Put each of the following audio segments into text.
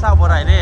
เศร้าบ่ไรเด้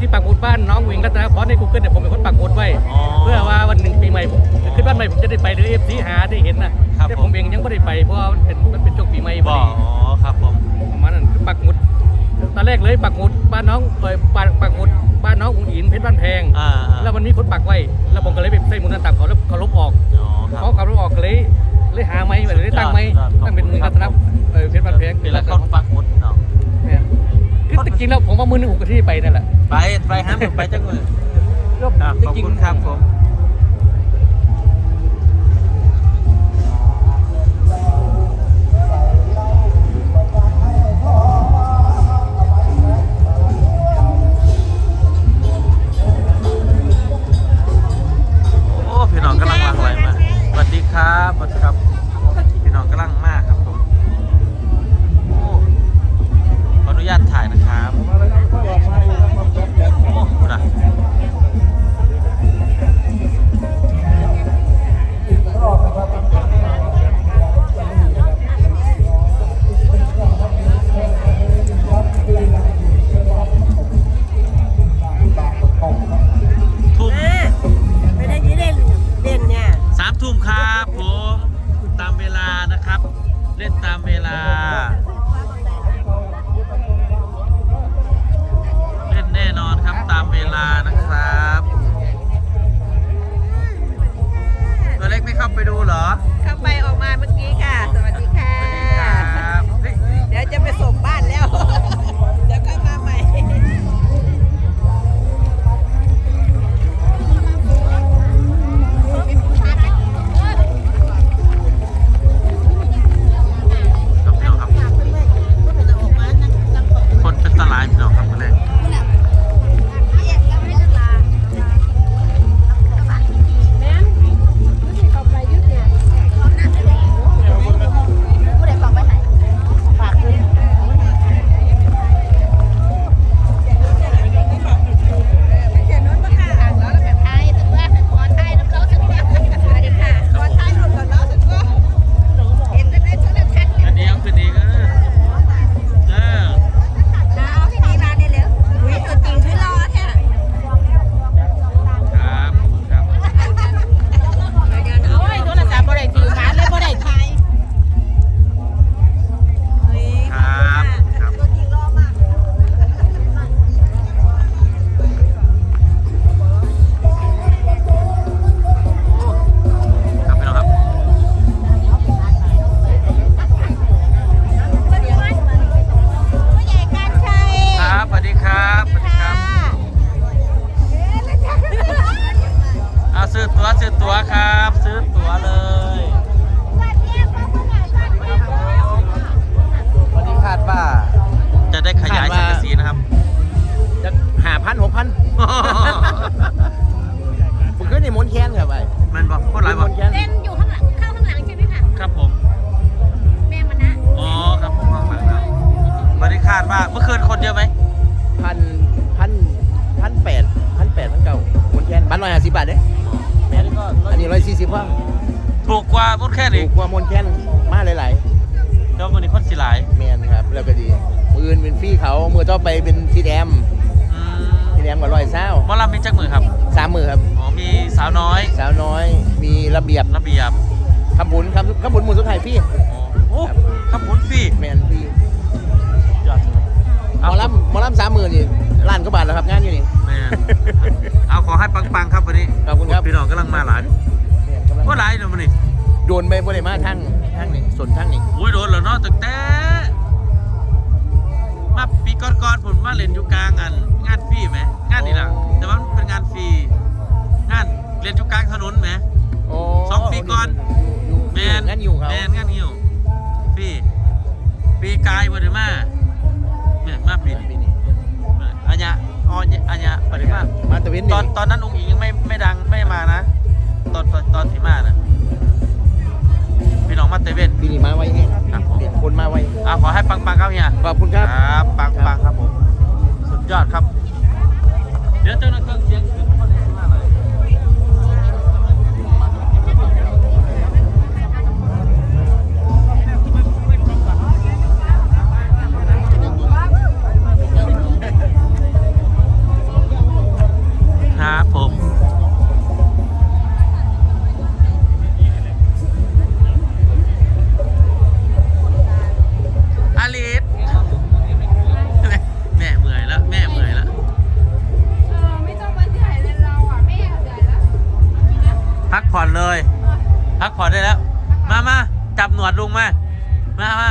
ที่ปากหมุดบ้านน้องวิงรัตนาพรในกูเกิลเนี่ยผมเป็นคนปากหมุดไว้ อ๋อเพื่อว่าวันหนึ่งปีใหม่ผมขึ้นบ้านใหม่ผมจะได้ไปหรือเอฟซีหาได้เห็นนะครับแต่ผมเองยังไม่ได้ไปเพราะว่ามันเป็นมันเป็นช่วงปีใหม่พบ่ออ๋ดีอครับผม ประมาณนั้นคือปักหมุดตอนแรกเลยปักหมุดบ้านน้องเอยปักปักหมุดบ้านน้องอุ๋งอินเพชรบ้านแพง อ่าแล้ววันนี้คนปักไว้ แล้วผมก็เลยไปใส่หมุดนั้นตามเขาแล้วเขาลบออกอ๋อครับ เขาเขาลบออกก็เลยเลยหาไม้มาเลยตั้งไม้ยอดยอดตั้งเป็นมือรัตนเออเพชรบ้านแพงเป็นละคนปักหมุดเนาะ เนี่ยคือจริงๆแล้วผมว่ามือหนึงผมก็ที่ไปนั่นแหละ ไปไปฮะผมไปจังมือแล้วอะจขอบริงคุณๆครับผม มุดแค่ถูนี้กกว่ามนต์แคนมาหลายแล้ววันนี้คนสิหลายๆแมนครับ แล้วก็ดีมืออื่นเป็นฟรีเขามือต่อไปเป็นทีแดมอืมทีแดมกับร้อยเศร้าหมอลำมีจักมือครับสามมือครับอ๋อมีสาวน้อย สาวน้อย มีระเบียบระเบียบคำบุญคำคำบุญมือสุดท้ายฟรีอ๋อโอ้ขับผลฟรีแมนฟรียอดหมอลำหมอลำสามมือนี่ล้านกว่าบาทแล้วครับงานอยู่นี่แม่นเอาขอให้ปังๆครับวันนี้ขอบคุณครับพี่น้องกำลังมาหลายแม่นกำลังว่าหลายเนาะมันนี่ โดนไปบ่ได้มาทั้งทั้งนี่ส่วนทั้งนี่อุ้ยโดนแล้วเนาะตั้งแต่มาปีก่อนๆผมมาเล่นอยู่กลางอัน งานฟรีไหมงานนี่ล่ะแต่ว่ามันเป็นงานฟรีงานเล่นอยู่กลางถนนไหมโอ้สองปีก่อนอยู่แมนงั้นอยู่เขาแมนงานงิ้วฟรีปีกายบริมาเนี่ยมาปีปีนี้นี้อัญญาอ๋ออัญญาปริมามาตะเวนตอนนี่ตอนนั้นองค์อิงยังไม่ไม่ดังไม่มานะ ตอนตอนตอนที่มานะพี่ น้องมาเตเว่นปีนี้มาไว้เองครับผมเด็ดคนมาไว้อะขอให้ปังปังๆครับเฮียขอบคุณครับครับปังปังๆครับผม สุดยอดครับ เดี๋ยวเจ้าหน้าเครื่องเสียงขึ้น ผ่อนเลย พักผ่อนได้แล้ว มามาจับหนวดลุงมา มามา